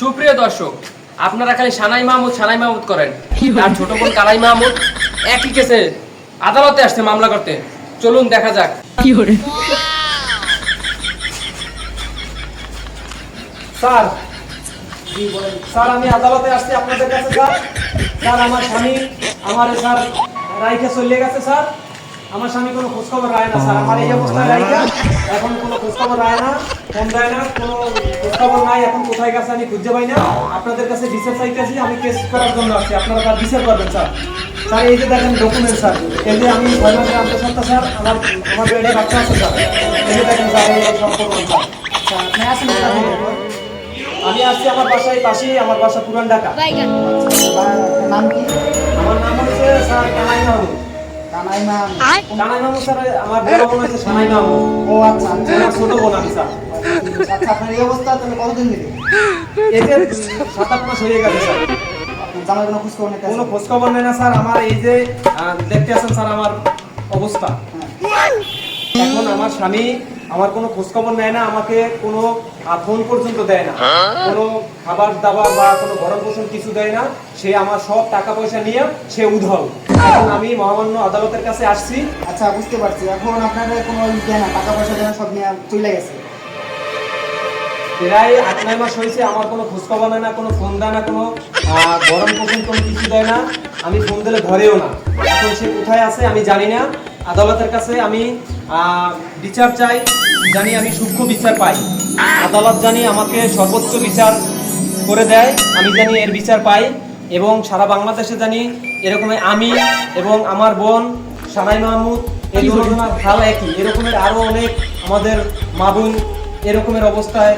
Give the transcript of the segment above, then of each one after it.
সুপ্রিয় দর্শক আপনারা খালি সানাই মাহমুদ সানাই মাহমুদ করেন। আর ছোট বোন কালাই মাহমুদ একই কেসে আদালতে আসছে মামলা করতে। চলুন দেখা যাক। স্যার জি বলেন। স্যার আমি আদালতে আসছি আপনাদের কাছে স্যার। স্যার আমার স্বামী আমার স্যার রাইকে চলে গেছে স্যার। আমার স্বামী কোনো খোঁজখবর রায় না স্যার। আমার এই অবস্থায় রাইকা এখন কোনো খোঁজখবর রায় না ফোন দেয় না কোনো খোঁজখবর নাই এখন কোথায় গেছে আমি খুঁজে পাই না। আপনাদের কাছে বিচার চাইতেছি আমি কেস করার জন্য আসছি আপনারা তার বিচার করবেন স্যার। স্যার এই যে দেখেন ডকুমেন্ট স্যার এই যে আমি মাসের আন্তঃসত্ত্বা স্যার আমার আমার বেডে বাচ্চা আছে স্যার। এই যে দেখেন স্যার এই করবেন স্যার। আমি আসছি আমার বাসায় পাশেই আমার বাসা পুরান ঢাকা। নাম কি? আমার নাম হচ্ছে স্যার কানাই মাহমুদ আমার এই হয়ে যে দেখতে আছেন স্যার আমার অবস্থা। এখন আমার স্বামী আমার কোনো খোঁজ খবর নেয় না আমাকে কোনো ফোন পর্যন্ত দেয় না। কোনো খাবার দাবার বা কোনো ভরণ পোষণ কিছু দেয় না। সে আমার সব টাকা পয়সা নিয়ে সে উধাও। এখন আমি মহামান্য আদালতের কাছে আসছি। আচ্ছা বুঝতে পারছি। এখন আপনাদের কোনো দেয় না টাকা পয়সা দেয় না সব নিয়ে চলে গেছে। প্রায় আট নয় মাস হয়েছে আমার কোনো খোঁজ খবর নেয় না কোনো ফোন দেয় না কোনো গরম পোষণ কোনো কিছু দেয় না। আমি ফোন দিলে ধরেও না। এখন সে কোথায় আছে আমি জানি না। আদালতের কাছে আমি বিচার চাই, জানি আমি সূক্ষ্ম বিচার পাই। আদালত জানি আমাকে সর্বোচ্চ বিচার করে দেয়, আমি জানি এর বিচার পাই, এবং সারা বাংলাদেশে জানি এরকম আমি এবং আমার বোন সানাই মাহমুদ, এই দুজনের হাল একই। এরকমের আরও অনেক আমাদের মা বোন এরকমের অবস্থায়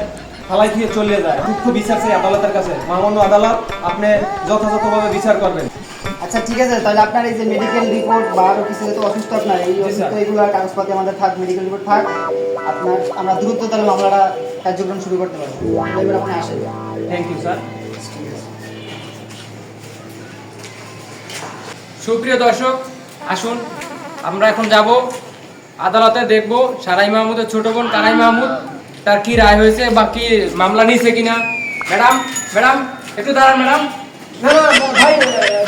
ফালাই দিয়ে চলে যায়। সূক্ষ্ম বিচার চাই আদালতের কাছে। মহামান্য আদালত, আপনি যথাযথভাবে বিচার করবেন। আচ্ছা ঠিক আছে তাহলে আপনার এই যে মেডিকেল রিপোর্ট বা আরও কিছু যেহেতু অসুস্থ আপনার এই অসুস্থ এগুলোর কাগজপাতি আমাদের থাক মেডিকেল রিপোর্ট থাক আপনার আমরা দ্রুত তাহলে মামলাটা কার্যক্রম শুরু করতে পারব। এবার আপনি আসেন। থ্যাংক ইউ স্যার সুপ্রিয় দর্শক আসুন আমরা এখন যাব আদালতে দেখব সারাই মাহমুদের ছোট বোন কানাই মাহমুদ তার কি রায় হয়েছে বা কি মামলা নিয়েছে কিনা। ম্যাডাম ম্যাডাম একটু দাঁড়ান ম্যাডাম। না না ভাই,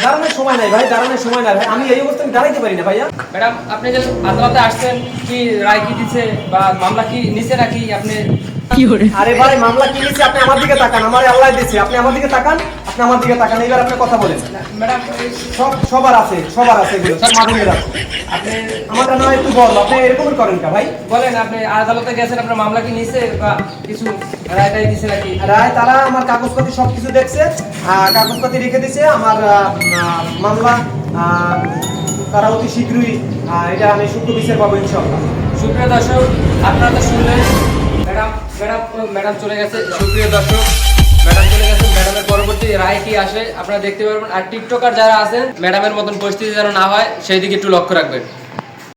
দাঁড়ানোর সময় নাই, ভাই, দাঁড়ানোর সময় নাই আমি এই অবস্থায় দাঁড়াইতে পারি না, ভাইয়া। ম্যাডাম, আপনি যে আদালতে আসছেন, কি রায় কি দিছে বা মামলা কি নিচে নাকি আপনি আরে ভাই মামলা কি নিচ্ছে আপনি আমার দিকে তাকান আমার আল্লাহ দিচ্ছে আপনি আমার দিকে তাকান আপনি আমার দিকে তাকান এবার আপনি কথা বলেন। ম্যাডাম সব সবার আছে সবার আছে এগুলো সব মাধুরীর আছে আপনি আমারটা না একটু বল আপনি এরকম করেন কা ভাই? বলেন আপনি আদালতে গেছেন আপনার মামলা কি নিছে বা কিছু রায় টায় দিছে নাকি? রায় তারা আমার কাগজপাতি সব কিছু দেখছে আহ, কাগজপাতি রেখে দিছে আমার মামলা আহ, তারা অতি শীঘ্রই এটা আমি সূক্ষ্ম বিচার পাবো ইনশাল্লাহ সুপ্রিয় দর্শক আপনারা তো শুনলেন ম্যাডাম ম্যাডাম ম্যাডাম চলে গেছে। সুপ্রিয় দর্শক, ম্যাডাম চলে গেছে। ম্যাডামের পরবর্তী রায় কি আসে আপনারা দেখতে পারবেন। আর টিকটকার যারা আছেন, ম্যাডামের মতন পরিস্থিতি যেন না হয়, সেই দিকে একটু লক্ষ্য রাখবেন।